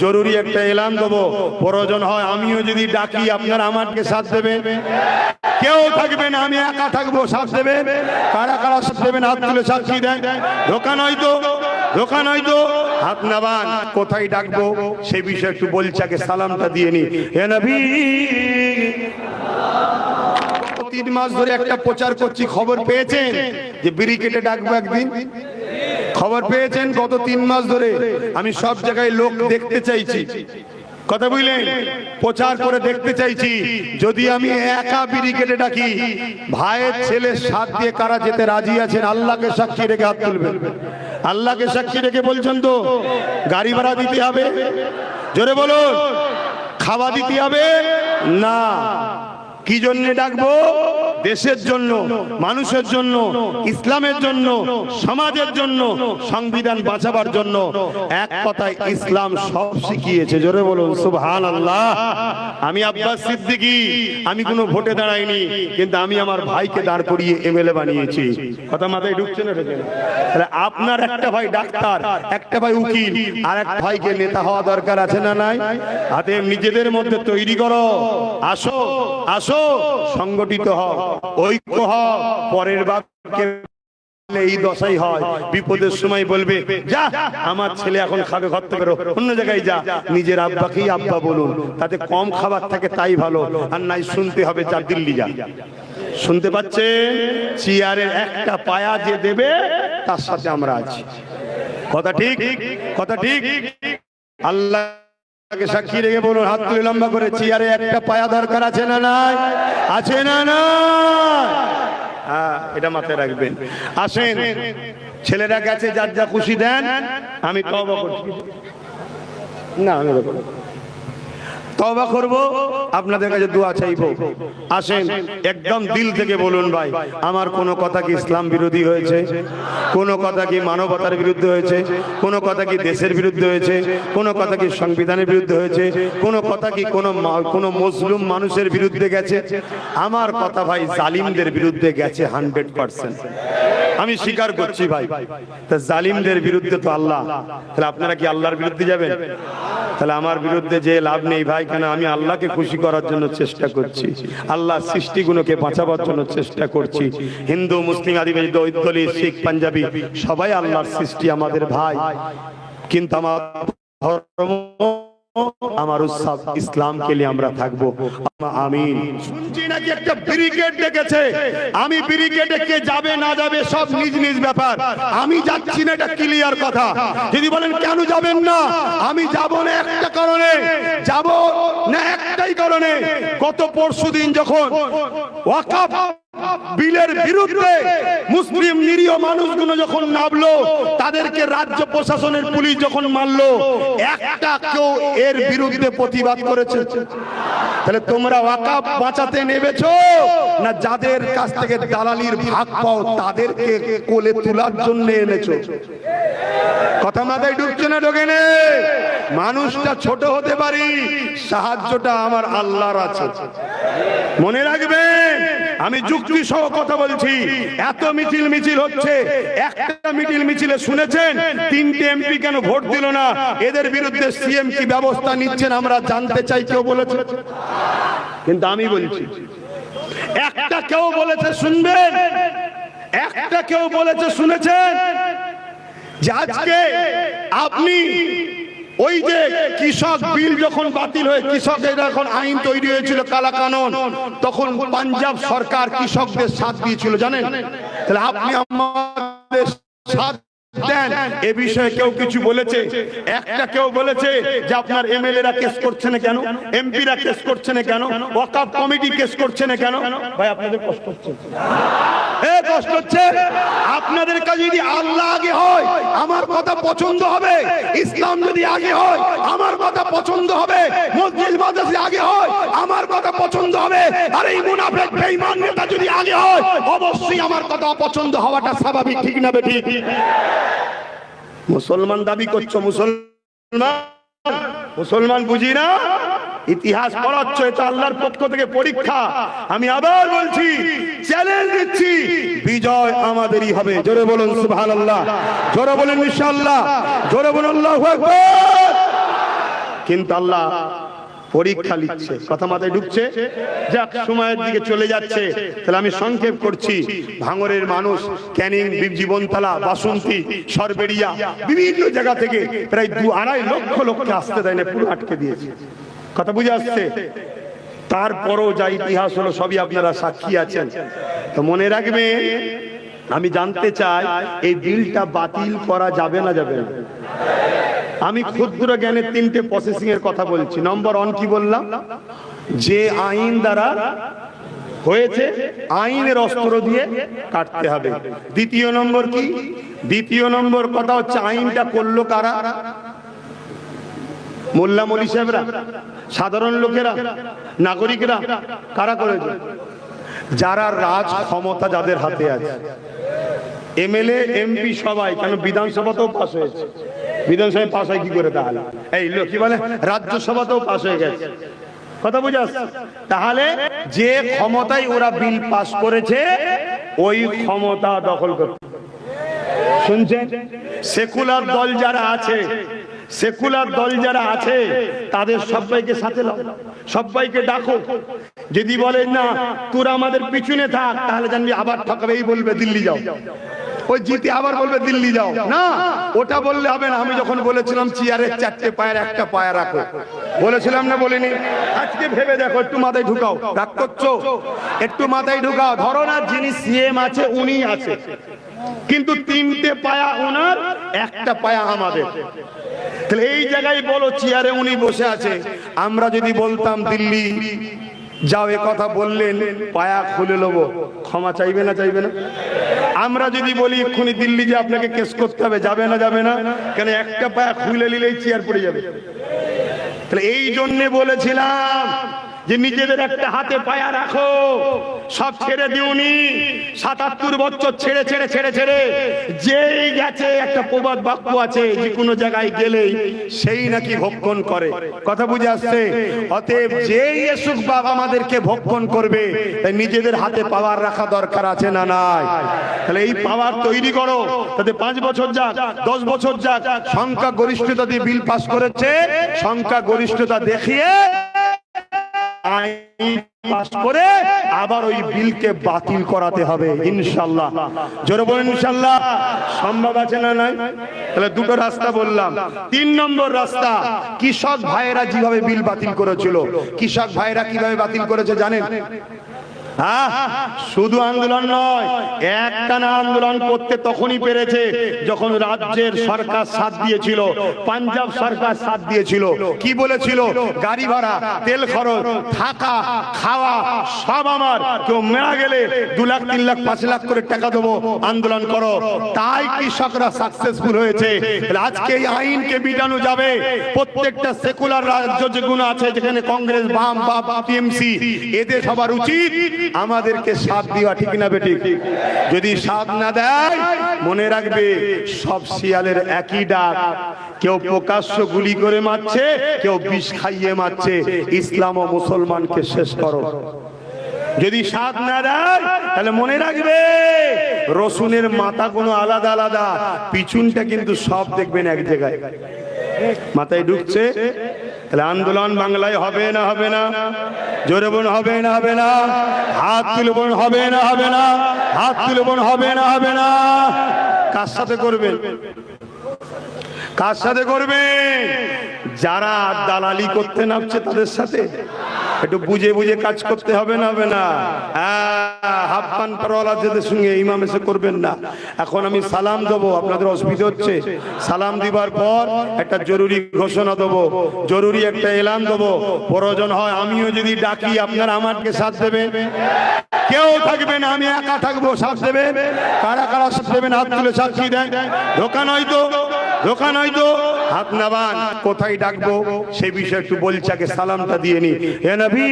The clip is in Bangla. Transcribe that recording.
জরুরি একটা এলান দেবো। প্রয়োজন হয় আমিও যদি ডাকি, আপনারা আমাকে সাথ দেবেন। কেউ থাকবে না আমি একা থাকব, সাথ দেবেন। কারা কারা সাথ দেবেন, হাত তুলে সাক্ষী দেন। দোকান হয়তো দোকান হয়তো। হাত নাবান কোথায় ডাকবো, সে বিষয়ে একটু বলছি আগে সালামটা দিয়ে নি। হে নবী! তিন মাস ধরে একটা প্রচার করছি, খবর পেয়েছেন? যে ব্রিকেটে ডাকবো একদিন। খবর পেয়েছেন গত তিন মাস ধরে। আমি সব জায়গায় লোক দেখতে চাইছি। কথা বুঝলেন? প্রচার করে দেখতে চাইছি। যদি আমি একা ব্রিকেটে ডাকি, ভাইয়ের ছেলে সাথ দিয়ে কারা যেতে রাজি আছেন? আল্লাহকে সাক্ষী রেখে হাত তুলবেন। আল্লাহকে সাক্ষী রেখে বলছেন তো, গাড়ি ভাড়া দিতে হবে? জোরে বলুন, খাওয়া দিতে হবে? না। কি জন্য ডাকবো? দেশের জন্য, মানুষের জন্য, ইসলামের জন্য, সমাজের জন্য সংবিধান বাঁচাবার জন্য এক কথায় ইসলাম সব শিখিয়েছে। জোরে বলুন সুবহান আল্লাহ আমি আব্বাস সিদ্দিকি, আমি কোনো ভোটে দাঁড়াইনি, কিন্তু আমি আমার ভাইকে দাঁড় করিয়ে এমএলএ বানিয়েছি। কথা মাথায় ঢুকছে না? তাহলে আপনার একটা ভাই ডাক্তার, একটা ভাই উকিল, আর এক ভাইকে নেতা হওয়া দরকার আছে না নাই? হাতে নিজেদের মধ্যে তৈরি করো। আসো আসো। সংগঠিত হও, ঐক্য হও। পরের বাপকে এই দশাই হয়, বিপদের সময় বলবে, যা, আমার ছেলে এখন খাবে, ঘর থেকে অন্য জায়গায় যা, নিজের আব্বাকেই আব্বা বলুন, তাতে কম খাবার থাকে তাই ভালো, আর নাই শুনতে হবে যা, দিল্লি যা। শুনতে পাচ্ছেন চেয়ারের একটা পায়া যে দেবে, তার সাথে আমরা আছি। কথা ঠিক? কথা ঠিক? আল্লাহ সাক্ষী রেখে বলুন, হাত তুলে লম্বা করে, চেয়ারে একটা পায়া দরকার আছে না নাই? আছে না না হ্যাঁ এটা মাথায় রাখবেন। আসেন, ছেলেরা গেছে যার যা খুশি দেন, আমি না, আমি। তবা করব, আপনাদের কাছে দোয়া চাইব। আসেন, একদম দিল থেকে বলুন ভাই, আমার কোনো কথা কি ইসলাম বিরোধী হয়েছে? কোনো কথা কি মানবতার বিরুদ্ধে হয়েছে? কোনো কথা কি দেশের বিরুদ্ধে হয়েছে? কোনো কথা কি সংবিধানের বিরুদ্ধে হয়েছে? কোনো কথা কি কোনো কোনো মুসলিম মানুষের বিরুদ্ধে গেছে? আমার কথা ভাই জালিমদের বিরুদ্ধে গেছে হান্ড্রেড পার্সেন্ট। আমি স্বীকার করছি ভাই, তা জালিমদের বিরুদ্ধে তো আল্লাহ। তাহলে আপনারা কি আল্লাহর বিরুদ্ধে যাবেন? তাহলে আমার বিরুদ্ধে যে লাভ নেই ভাই, কেন আমি আল্লাহকে খুশি করার জন্য চেষ্টা করছি? আল্লাহ সৃষ্টিগুলোকে বাঁচাবার জন্য চেষ্টা করছি। হিন্দু, মুসলিম, আদিবাসী দৈতলি শিখ, পাঞ্জাবি, সবাই আল্লাহর সৃষ্টি আমাদের ভাই। কিন্তু আমার ধর্ম আমার উৎসব ইসলামকে নিয়ে আমরা থাকব। আমিন। শুনছি নাকি একটা ব্রিগেড ডেকেছে? আমি ব্রিগেডে কে যাবে, না যাবে, সব নিজ নিজ ব্যাপার। আমি যাচ্ছি না, এটা ক্লিয়ার কথা। যদি বলেন, কেন যাবেন না? আমি যাব না একটা কারণে। যাব না একটাই কারণে। গত পরশুদিন যখন ওয়াকাফ বিলের বিরুদ্ধে মুসলিম নিরীহ মানুষগুলো যখন নামলো, তাদেরকে রাজ্য প্রশাসনের পুলিশ যখন মারলো, একটা কেউ এর বিরুদ্ধে প্রতিবাদ করেছে। তাহলে তোমরা ওয়াকাফ বাঁচাতে নেবেছো না যাদের কাছ থেকে দালালির ভাগ পাও, তাদেরকে কোলে তোলার জন্য এনেছো? কথা মাথায় ঢুকছে না ঢোকে মানুষটা ছোট হতে পারি, সাহায্যটা আমার আল্লাহর আছে। মনে রাখবেন আমি যুক্তি সহ কথা বলছি। এত মিছিল মিছিল হচ্ছে। একটা মিছিল মিছিলে শুনেছেন। তিনটে এমপি কেন ভোট দিল না? এদের বিরুদ্ধে সিএম কি ব্যবস্থা নিচ্ছেন আমরা জানতে চাই কেউ বলেছে? কিন্তু আমি বলছি একটা কেউ বলেছে শুনবেন? একটা কেউ বলেছে শুনেছেন? যে আজকে আপনি ওই যে কৃষক বিল যখন বাতিল হয়ে, কৃষকের এখন আইন তৈরি হয়েছিল কালা কানন তখন পাঞ্জাব সরকার কৃষকদের সাথ দিয়েছিল, জানেন? তাহলে আপনি আমাদের সাথ দেন, এ বিষয়ে কেউ কিছু বলেছে? একটা কেউ বলেছে যে আপনার এমএলএ রা কেস করছে না কেন? এমপি রা কেস করছে না কেন? ওয়াকাফ কমিটি কেস করছে না কেন? ভাই, আপনাদের কষ্ট হচ্ছে। এ, কষ্ট হচ্ছে। আপনাদের কাছে যদি আল্লাহ আগে হয়, আমার কথা পছন্দ হবে। ইসলাম যদি আগে হয়, আমার কথা পছন্দ হবে। মুসলমান দাবি করছ, মুসলমান? মুসলমান বুঝি না? ইতিহাস পড়াচ্ছ, এটা আল্লাহর পক্ষ থেকে পরীক্ষা। আমি আবার বলছি চ্যালেঞ্জ দিচ্ছি বিজয় আমাদেরই হবে। জোরে বলুন, সুবহানাল্লাহ। জোরে বলুন, ইনশাআল্লাহ। জোরে বলুন কিন্তু আল্লাহ পরীক্ষা লিখছে, কথা মাথায় ঢুকছে। যাক, সময়ের দিকে চলে যাচ্ছে। তাহলে আমি সংক্ষেপ করছি। ভাঙরের মানুষ, ক্যানিং জীবনতলা, বাসন্তী সরবেরিয়া বিভিন্ন জায়গা থেকে প্রায় দু আড়াই লক্ষ লোককে আসতে দেয় না, পুরো আটকে দিয়েছে। কথা বুঝে আসছে? তারপরও যা ইতিহাস হলো, সবই আপনারা সাক্ষী আছেন। তো মনে রাখবে আমি জানতে চাই, এই বিলটা বাতিল করা যাবে না যাবে না? আমি ক্ষুদ্র জ্ঞানের তিনটে প্রসেসিং এর কথা বলছি। নম্বর ওয়ান কি বললাম? যে আইন দ্বারা হয়েছে, আইনের অস্ত্র দিয়ে কাটতে হবে। দ্বিতীয় নম্বর কি? দ্বিতীয় নম্বর কথা হচ্ছে আইনটা করল কারা? মোল্লা মলি সাহেবরা। সাধারণ লোকেরা, নাগরিকরা, কারা করেছে? যারা রাজ ক্ষমতা যাদের হাতে আছে। এমএলএ, এমপি সবাই, কেন বিধানসভাতেও পাস হয়েছে? বিধানসভায় পাস হয় কি করে তাহলে? এই লোক কি বলে? রাজ্যসভাতেও পাস হয়ে গেছে। কথা বুঝে আসছে? তাহলে যে ক্ষমতায় ওরা বিল পাস করেছে, ওই ক্ষমতা দখল করতে শুনছেন? সেকুলার দল যারা আছে, সেকুলার দল যারা আছে, তাদের সবাইকে সাথে লাও সবাইকে ডাকো। যদি বলেন না, তোরা আমাদের পিছনে থাক, তাহলে জানবি আবার ঠকাবে, এই বলবে, দিল্লি যাও। ওই জিতে আবার বলবে দিল্লি যাও। না, ওটা বললে হবে না। আমি যখন বলেছিলাম চেয়ারের চারটে পায়ের, একটা পায়ে রাখো। বলেছিলাম না বলিনি। আজকে ভেবে দেখো, একটু মাথায় ঢুকাও। রাগ করছ? একটু মাথায় ঢুকাও। ধরো না যিনি সিএম আছে, উনি আছে। কিন্তু তিনটে পায়া ওনার, একটা পায়া আমাদের। তাহলে এই জায়গায় বলো, চেয়ারে উনি বসে আছে। আমরা যদি বলতাম দিল্লি যাও, এ কথা বললেন পায়া খুলে নেব। ক্ষমা চাইবে না চাইবে না? আমরা যদি বলি, এক্ষুনি দিল্লি যে আপনাকে কেস করতে হবে, যাবে না যাবে না? কেন একটা পায়া খুলে নিলেই চেয়ার পড়ে যাবে? তাহলে এই জন্যে বলেছিলাম যে নিজেদের একটা হাতে পায়া রাখো, সব ছেড়ে দিওনি। সাতাত্তর বছর ছেড়ে ছেড়ে ছেড়ে ছেড়ে যেই গেছে, একটা প্রবাদ বাক্য আছে, যে কোনো জায়গায় গেলেই সেই নাকি ভক্ষণ করে। কথা বুঝে আসছে? অতএব যেই এসুক বাবা আমাদেরকে ভক্ষণ করবে, তাই নিজেদের হাতে পাওয়ার রাখা দরকার আছে না নাই? তাহলে এই পাওয়ার তৈরি করো, তাতে পাঁচ বছর যাক, দশ বছর যাক, সংখ্যা গরিষ্ঠতা দিয়ে বিল পাস করেছে, সংখ্যা গরিষ্ঠতা দেখিয়ে আইন পাস করে আবার ওই বিলকে বাতিল করাতে হবে ইনশাল্লাহ জোরে বল ইনশাল্লাহ সম্ভব আছে না নাই? তাহলে দুটো রাস্তা বললাম। তিন নম্বর রাস্তা, কৃষক ভাইয়েরা যেভাবে বিল বাতিল করেছিল, কৃষক ভাইয়েরা কীভাবে বাতিল করেছে জানেন? শুধু আন্দোলন নয়, একটানা আন্দোলন করতে তখনই পেরেছে যখন রাজ্যের সরকার সাথ দিয়েছিল, পাঞ্জাব সরকার সাথ দিয়েছিল। কি বলেছিল? গাড়ি ভাড়া, তেল খরচ, থাকা, খাওয়া, সব আমার। কেউ মেরা গেলে দু লাখ, তিন লাখ, পাঁচ লাখ করে টাকা দেবো, আন্দোলন করো। তাই কৃষকরা সাকসেসফুল হয়েছে। আজকে এই আইনকে বিটানো যাবে। প্রত্যেকটা সেকুলার রাজ্য যেগুলো আছে, যেখানে কংগ্রেস, বাম বা টিএমসি, এদের সবার উচিত আমাদেরকে সাথ দেওয়া ঠিক না বেটি যদি সাথ না দেয়, মনে রাখবে সব শিয়ালের একই ডাক। কেউ প্রকাশ্য গুলি করে মারছে, কেউ বিষ খাইয়ে মারছে। ইসলাম ও মুসলমানকে শেষ করো। যদি স্বাদ না দেয়, তাহলে মনে রাখবে রসুনের মাথা কোনো আলাদা আলাদা। পিছনটা কিন্তু সব দেখবেন এক জায়গায়। মাথায় ঢুকছে তাহলে আন্দোলন বাংলায় হবে না হবে না? জোরে বোন হবে না হবে না? হাত তুলে বোন হবে না হবে না? হাত তুলে বোন হবে না হবে না? কার সাথে করবেন? কার সাথে করবে যারা দালালি করতে নামছে তাদের সাথে? একটু বুঝে বুঝে কাজ করতে হবে না হবে না? হ্যাঁ, হাফ পান পরওয়ালাদের সঙ্গে ইমাম এসে করবেন না। এখন আমি সালাম দেবো আপনাদের অসুবিধা হচ্ছে? সালাম দিবার পর একটা জরুরি ঘোষণা দেবো জরুরি একটা এলান দেবো। প্রয়োজন হয় আমিও যদি ডাকি আপনারা আমাকে সাথ দেবেন? কেউ থাকবে না আমি একা থাকব সাথ দেবেন? কারা কারা সাথ দেবেন? হাত তুলে সাক্ষী দেন। দোকান হয়তো দোকান হয়তো হাত নাবান কোথায় ডাকবো? সে বিষয়ে একটু বলছে আগে সালামটা দিয়ে নি। হে নবী!